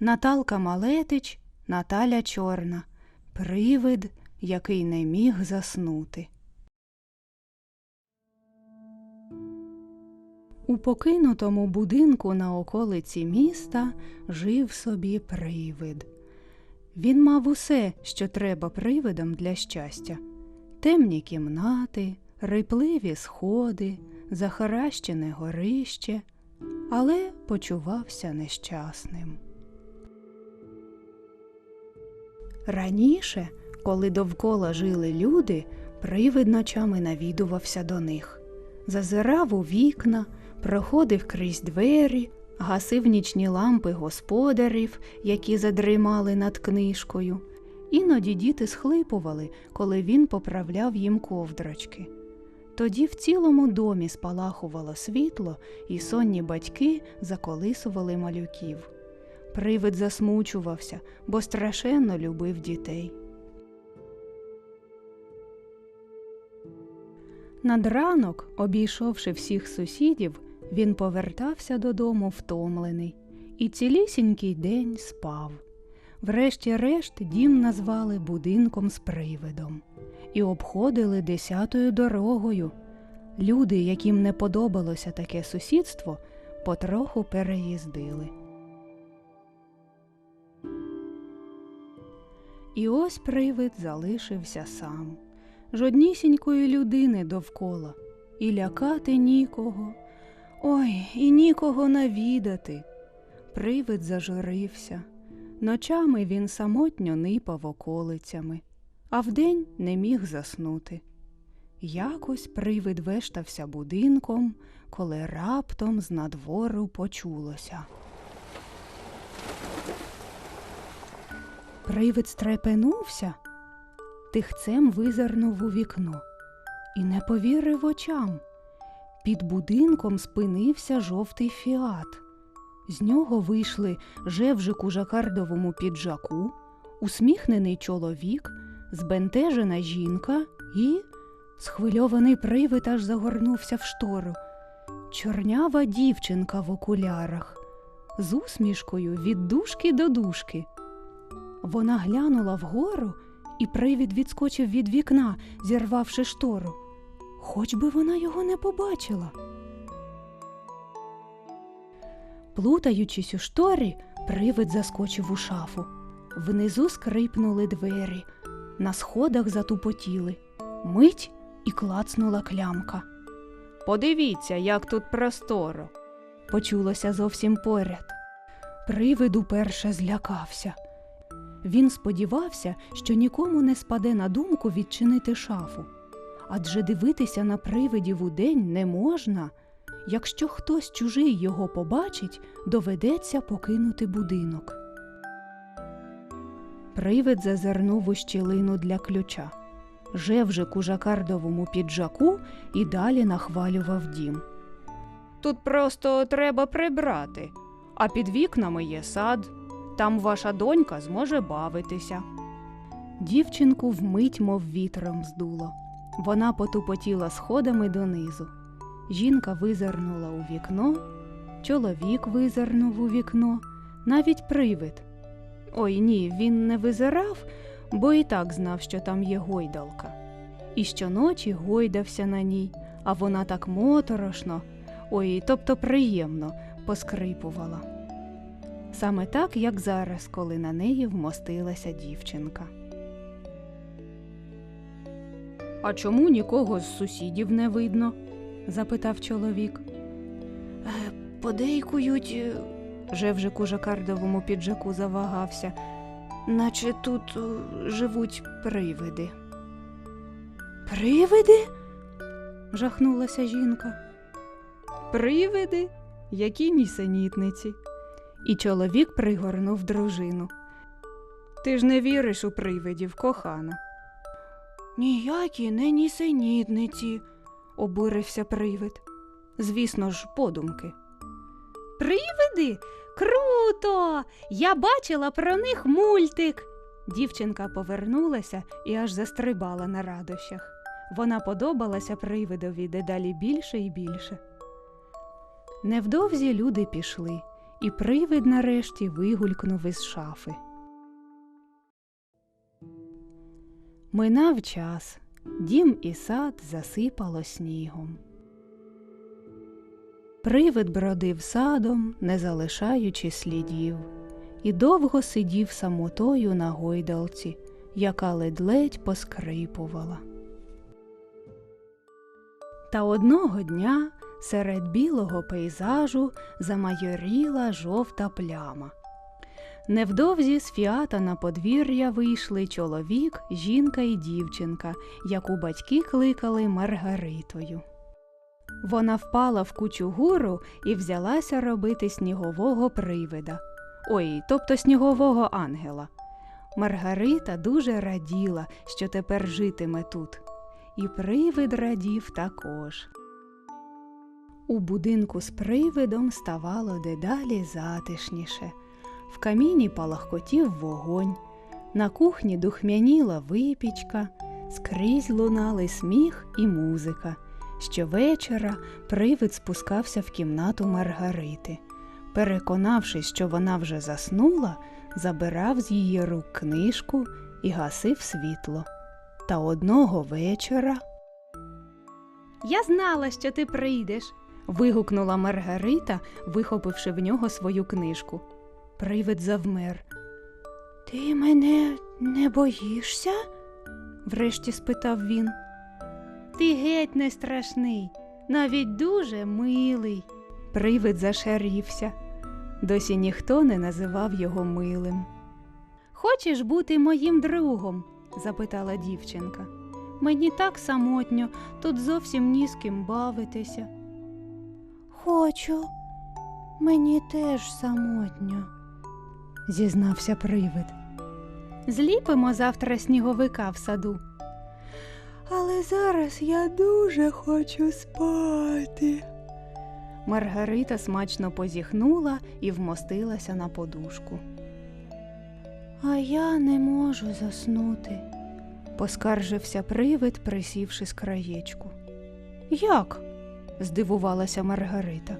Наталка Малетич, Наталя Чорна, привид, який не міг заснути. У покинутому будинку на околиці міста жив собі привид. Він мав усе, що треба привидам для щастя: темні кімнати, рипливі сходи, захаращене горище, але почувався нещасним. Раніше, коли довкола жили люди, привид ночами навідувався до них, зазирав у вікна, проходив крізь двері, гасив нічні лампи господарів, які задрімали над книжкою. Іноді діти схлипували, коли він поправляв їм ковдрочки. Тоді в цілому домі спалахувало світло, і сонні батьки заколисували малюків. Привид засмучувався, бо страшенно любив дітей. Над ранок, обійшовши всіх сусідів, він повертався додому втомлений і цілісінький день спав. Врешті-решт дім назвали будинком з привидом і обходили десятою дорогою. Люди, яким не подобалося таке сусідство, потроху переїздили. І ось привид залишився сам, жоднісінької людини довкола, і лякати нікого. Ой, і нікого навідати. Привид зажурився. Ночами він самотньо нипав околицями, а вдень не міг заснути. Якось привид вештався будинком, коли раптом з надвору почулося. Привид стрепенувся, тихцем визирнув у вікно і не повірив очам. Під будинком спинився жовтий фіат. З нього вийшли жевжик у жакардовому піджаку, усміхнений чоловік, збентежена жінка і схвильований привид аж загорнувся в штору. Чорнява дівчинка в окулярах, з усмішкою від дужки до дужки. Вона глянула вгору, і привід відскочив від вікна, зірвавши штору. Хоч би вона його не побачила. Плутаючись у шторі, привид заскочив у шафу. Внизу скрипнули двері, на сходах затупотіли. Мить і клацнула клямка. Подивіться, як тут просторо. Почулося зовсім поряд. Привид уперше злякався. Він сподівався, що нікому не спаде на думку відчинити шафу. Адже дивитися на привидів удень не можна. Якщо хтось чужий його побачить, доведеться покинути будинок. Привид зазирнув у щілину для ключа. Жевжик у жакардовому піджаку і далі нахвалював дім. Тут просто треба прибрати, а під вікнами є сад. Там ваша донька зможе бавитися. Дівчинку вмить, мов вітром здуло. Вона потупотіла сходами донизу. Жінка визирнула у вікно, чоловік визирнув у вікно, навіть привид. Ой ні, він не визирав, бо і так знав, що там є гойдалка. І щоночі гойдався на ній, а вона так моторошно, ой, тобто приємно, поскрипувала. Саме так, як зараз, коли на неї вмостилася дівчинка. А чому нікого з сусідів не видно? запитав чоловік. «Е, Подейкують, е, Жевжик у жакардовому піджаку завагався, наче тут е, живуть привиди. Привиди? жахнулася жінка. Привиди? Які нісенітниці. І чоловік пригорнув дружину. Ти ж не віриш у привидів, кохана. Ніякі не нісенітниці, обурився привид. Звісно ж, подумки. Привиди? Круто! Я бачила про них мультик. Дівчинка повернулася і аж застрибала на радощах. Вона подобалася привидові дедалі більше і більше. Невдовзі люди пішли, і привид нарешті вигулькнув із шафи. Минав час, дім і сад засипало снігом. Привид бродив садом, не залишаючи слідів, і довго сидів самотою на гойдалці, яка ледь-ледь поскрипувала. Та одного дня серед білого пейзажу замайоріла жовта пляма. Невдовзі з фіата на подвір'я вийшли чоловік, жінка і дівчинка, яку батьки кликали Маргаритою. Вона впала в кучу гуру і взялася робити снігового привида. Ой, тобто снігового ангела. Маргарита дуже раділа, що тепер житиме тут. І привид радів також. У будинку з привидом ставало дедалі затишніше. В каміні палахкотів вогонь, на кухні духмяніла випічка, скрізь лунали сміх і музика. Щовечора привид спускався в кімнату Маргарити. Переконавшись, що вона вже заснула, забирав з її рук книжку і гасив світло. Та одного вечора. Я знала, що ти прийдеш. Вигукнула Маргарита, вихопивши в нього свою книжку. Привид завмер. Ти мене не боїшся? врешті спитав він. Ти геть не страшний, навіть дуже милий. Привид зашарівся. Досі ніхто не називав його милим. Хочеш бути моїм другом? запитала дівчинка. Мені так самотньо, тут зовсім ні з ким бавитися. Хочу, мені теж самотньо, зізнався привид. Зліпимо завтра сніговика в саду. Але зараз я дуже хочу спати. Маргарита смачно позіхнула і вмостилася на подушку. А я не можу заснути, поскаржився привид, присівши з краєчку. Як? Здивувалася Маргарита.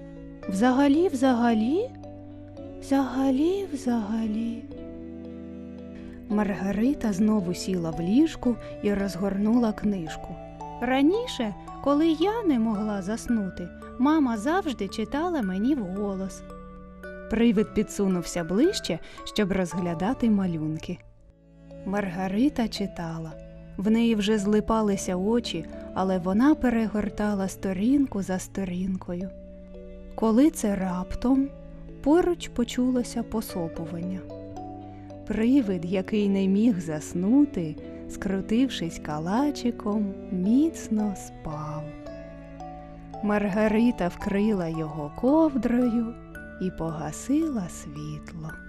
Взагалі, взагалі? Взагалі, взагалі. Маргарита знову сіла в ліжку і розгорнула книжку. Раніше, коли я не могла заснути, мама завжди читала мені вголос. Привид підсунувся ближче, щоб розглядати малюнки. Маргарита читала. В неї вже злипалися очі, але вона перегортала сторінку за сторінкою. Коли це раптом поруч почулося посопування. Привид, який не міг заснути, скрутившись калачиком, міцно спав. Маргарита вкрила його ковдрою і погасила світло.